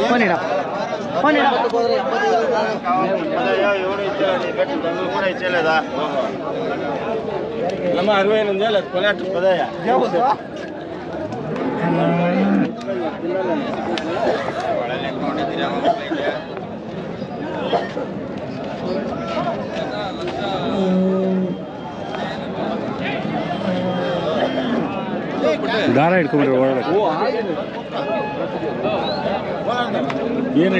Phone ಇಡ phone ಇಡ ನಮ್ಮ ಅರವೈ ನಂದೇಲ ಕೊಲೆಟ್ ಪದಯ ದಾರ ಇಟ್ಕೊಂಡ್ರೆ ಒಳಗೆ ಏನು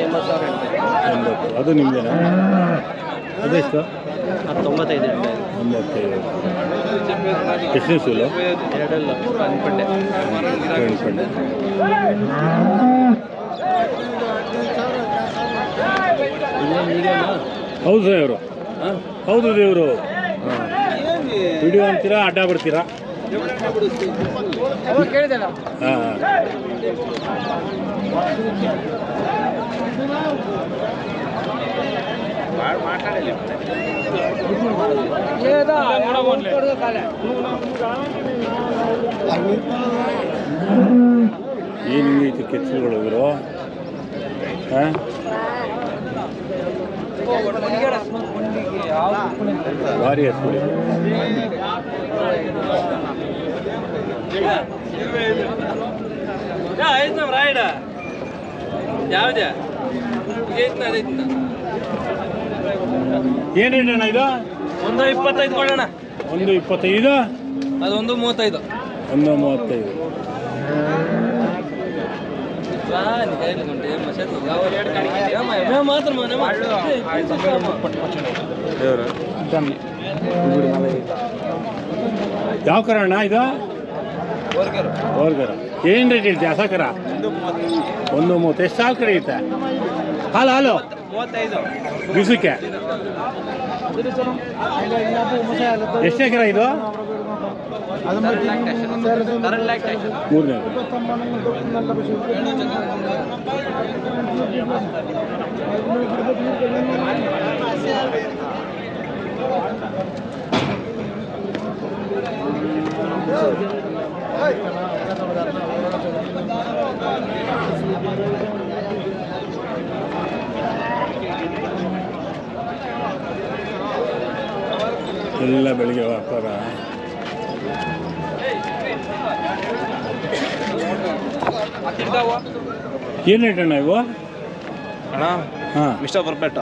ಎಂಬತ್ತು. ಅದು ನಿಮ್ಮದೇನಾ ಅದೆಷ್ಟು ತೊಂಬತ್ತೈದು ಒಂಬತ್ತೈದು ಎಷ್ಟನೇ ಸೂಲು ಎರಡಲ್ಲ ಅನ್ಕೊಂಡೆ ಅನ್ಕೊಂಡೆ ಹೌದು ದೇವರು ಹೌದು ದೇವರು. ಹಾಂ. ವಿಡಿಯೋ ಅಂತೀರಾ ಅಡ್ಡ ಬರ್ತೀರಾ ಹಾಂ ಏನು ಹಿಂಗೈತೆ ಕೆಚ್ಚಲುಗಳು ಇವರು ಹಾಂ ಭಾರಿ ಹಸ್ಗಳು ರಾಯಡ ಯಾವುದೇ? ಏನು ಹೇಳಣ್ಣ ಇದು? ಒಂದು ಇಪ್ಪತ್ತೈದು ಕೊಡೋಣ. ಒಂದು ಇಪ್ಪತ್ತೈದು? ಅದೊಂದು ಮೂವತ್ತೈದು. ಒಂದು ಮೂವತ್ತೈದು. ಮಾತ್ರ ಯಾವ ಕಾರಣ ಅಣ್ಣ ಇದು? ಏನು ರೇಟ್ ಹೇಳ್ತೀಯ ಅಸಕರ ಕರ ಒಂದು ಮೂವತ್ತು. ಎಷ್ಟು ಸಾಲು ಕಡೆ ಐತೆ ಹಾಲು. ಹಾಲು ದಿವಸಕ್ಕೆ? ಎಷ್ಟು ಎಕರೆ ಇದು? ಮೂರನೇ ಎಲ್ಲ ಬೆಳಿಗ್ಗೆ ವ್ಯಾಪಾರ. ಏನು ರೇಟ್ ಅಣ್ಣ ಇವು? ಅಣ್ಣ ಹಾಂ. ಮಿಸ್ಟರ್ ಪರ್ಫೆಕ್ಟ್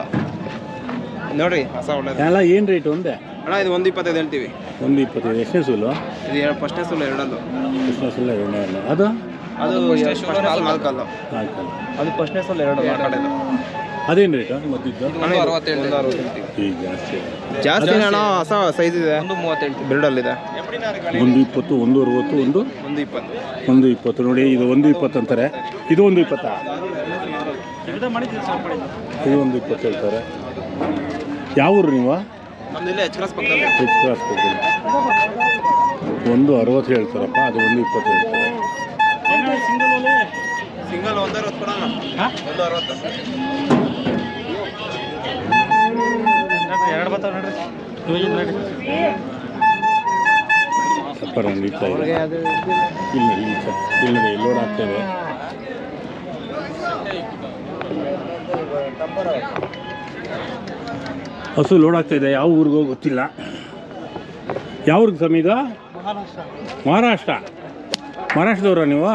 ನೋಡ್ರಿ ಹೊಸ ಒಳ್ಳೆ ಅಲ್ಲ ಏನು ರೇಟ್ ಒಂದೇ? ಅಣ್ಣ ಇದು ಒಂದು ಇಪ್ಪತ್ತೈದು ಹೇಳ್ತೀವಿ. ಒಂದು ಇಪ್ಪತ್ತೈದು. ಎಷ್ಟನೇ ಸೂಲು? ಇದು ಎರಡು ಫಸ್ಟ್ನೇ ಸೂಲು ಎರಡಲ್ಲು. ಎಷ್ಟನೇ ಸೂಲು? ಎರಡನೇ ಅಲ್ಲ. ಅದು? ಅದು ನಾಲ್ಕು ನಾಲ್ಕಲ್ಲು. ನಾಲ್ಕಲ್ಲ. ಅದು ಫಸ್ಟ್ನೇ ಸೂಲು ಎರಡು ಕಡೆದು. ಅದೇನು ರೇಟು ಮದ್ದಿದ್ದು ಒಂದು ಅರವತ್ತೇಳು. ಈಗ ಜಾಸ್ತಿ ಜಾಸ್ತಿ ಅಣ್ಣ ಹೊಸ ಸೈಜ್ ಇದೆ. ಒಂದು ಮೂವತ್ತೆಂಟು ಬಿಲ್ಡಲ್ಲಿದೆ ಒಂದು ಇಪ್ಪತ್ತು ಒಂದು ಅರವತ್ತು ಒಂದು? ಒಂದು ಇಪ್ಪತ್ತು. ಒಂದು ಇಪ್ಪತ್ತು. ನೋಡಿ ಇದು ಒಂದು ಇಪ್ಪತ್ತು ಅಂತಾರೆ. ಇದು ಒಂದು ಇಪ್ಪತ್ತಾ? ಇದು ಒಂದು ಇಪ್ಪತ್ತು ಹೇಳ್ತಾರೆ. ಯಾವ ಊರು ನೀವು? ಎಚ್ ಕ್ರಾಸ್ ಪಕ್ಕದಲ್ಲಿ. ಹೆಚ್ ಕ್ರಾಸ್ ಕೊಡ್ತೀನಿ ಒಂದು ಅರವತ್ತು ಹೇಳ್ತಾರಪ್ಪ ಅದು ಒಂದು ಇಪ್ಪತ್ತು ಹೇಳ್ತಾರೆ. ಸಿಂಗಲ್ ಒಂದು ಅರವತ್ತು ಕೊಡೋಣ ಒಂದು ಅರವತ್ತು. ಎರಡು ಬರ್ತಾವೆ ನೋಡ್ರಿ. ವ್ಯಾಪಾರ ನಡೀತಾ ಇದೆ ಇಲ್ಲ ಇಲ್ಲ ಸರ್. ಇಲ್ಲ ಲೋಡ್ ಆಗ್ತದೆ ಹಸು ಲೋಡ್ ಆಗ್ತಾ ಇದೆ. ಯಾವ ಊರಿಗೋ ಗೊತ್ತಿಲ್ಲ. ಯಾವ ಊರಿಗೆ ಸಮೀದ ಇದು? ಮಹಾರಾಷ್ಟ್ರ. ಮಹಾರಾಷ್ಟ್ರದವ್ರ ನೀವು?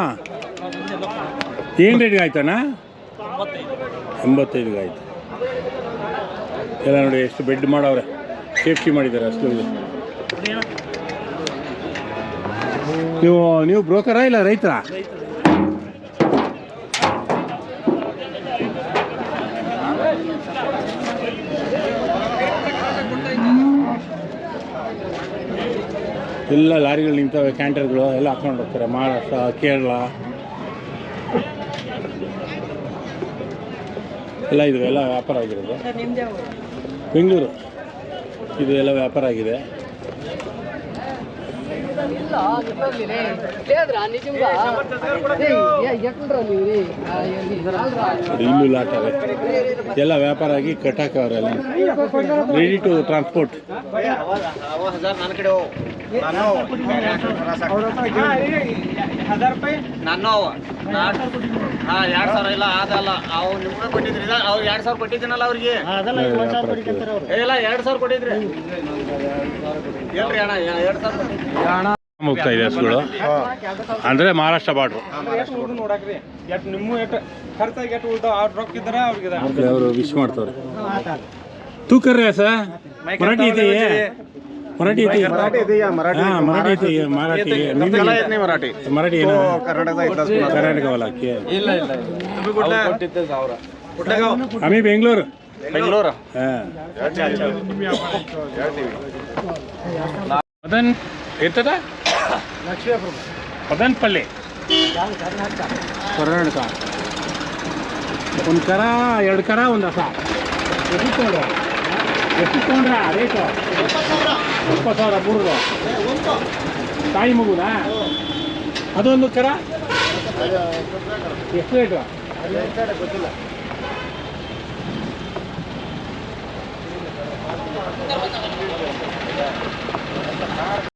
ಏನು ರೇಟ್ಗೆ ಆಯ್ತಾನ ಎಂಬತ್ತೈದು ಆಯ್ತು. ಎಲ್ಲ ನೋಡಿ ಎಷ್ಟು ಬೆಡ್ ಮಾಡವ್ರೆ. ಸೇಫ್ಟಿ ಮಾಡಿದ್ದಾರೆ ಅಷ್ಟು ನೀವು ನೀವು ಬ್ರೋಕರಾ ಇಲ್ಲ ರೈತರ? ಎಲ್ಲ ಲಾರಿಗಳು ನಿಂತವೆ ಕ್ಯಾಂಟರ್ಗಳು ಎಲ್ಲ ಹಾಕೊಂಡು ಹೋಗ್ತಾರೆ. ಮಹಾರಾಷ್ಟ್ರ, ಕೇರಳ ಎಲ್ಲ ಇದು ಎಲ್ಲ ವ್ಯಾಪಾರ ಆಗಿರೋದು ಬೆಂಗಳೂರು ಇದು ಎಲ್ಲ ವ್ಯಾಪಾರ ಆಗಿದೆ ಇಲ್ಲೂ ಇಲ್ಲೂ ಆಗುತ್ತೆ ಎಲ್ಲ ವ್ಯಾಪಾರ ಆಗಿ ಕಟ್ಟಾಕವ್ರೆಲ್ಲ ರೆಡಿ ಟು ಟ್ರಾನ್ಸ್ಪೋರ್ಟ್ ನನ್ನ ಕಡೆ ನಾನು ನಾನು ಹಾಂ ಎರಡು ಸಾವಿರ ಇಲ್ಲ ಅದಲ್ಲ ಅವು ನಿಮ್ಗೆ ಕೊಟ್ಟಿದ್ರಿ. ಅವ್ರು ಎರಡು ಸಾವಿರ ಕೊಟ್ಟಿದ್ದೀನಲ್ಲ ಅವ್ರಿಗೆ? ಇಲ್ಲ ಎರಡು ಸಾವಿರ ಕೊಟ್ಟಿದ್ರಿ. ಹೇಳ್ರಿ ಅಣ್ಣ? ಎರಡು ಸಾವಿರ ಕೊಟ್ಟಿದ್ರಿ. ಹೋಗ್ತಾ ಇದೆ ಹಸುಗಳು ಅಂದ್ರೆ ಮಹಾರಾಷ್ಟ್ರ ಬಾರ್ಡ್ರು ನೋಡಕ್ರಿ ಎಟ್ ನಿಮ್ಮ ಎಟ್ ಖರ್ಚಾಗಿ ಎಟ್ ಉಳ್ದ ಅವ್ರ ರೊಕ್ಕ ಇದ್ರ ಅವ್ರಿಗೆ ಅವರು ವಿಶ್ ಮಾಡ್ತಾರೆ. ತೂಕರ್ರಿ ಸರ್ ಮರಾಠಿ ಇದೆಯೇ? ಮರಾಠಿ ಐತಿ ಮರಾಠಿ ಮರಾಠಿ ಮರಾಠಿ ಐತಿ ಮರಾಠಿ ಮರಾಠಿ ಮರಾಠಿ? ಇಲ್ಲ ಅಮಿ ಬೆಂಗಳೂರು. ಮದನ್ ಇರ್ತದ ಮದನ್ ಪಲ್ಲೆ ಕರ್ನಾಟಕ. ಒಂದು ಕರ ಎರಡು ಕರ ಒಂದು ಹಸ ಎಷ್ಟು ತೊಗೊಂಡ್ರ ಎಷ್ಟು ಇಪ್ಪತ್ತು ಸಾವಿರ ಮೂರು ತಾಯಿ ಮಗುನಾ? ಅದೊಂದು ಕರ ಎಷ್ಟು ರೇಟು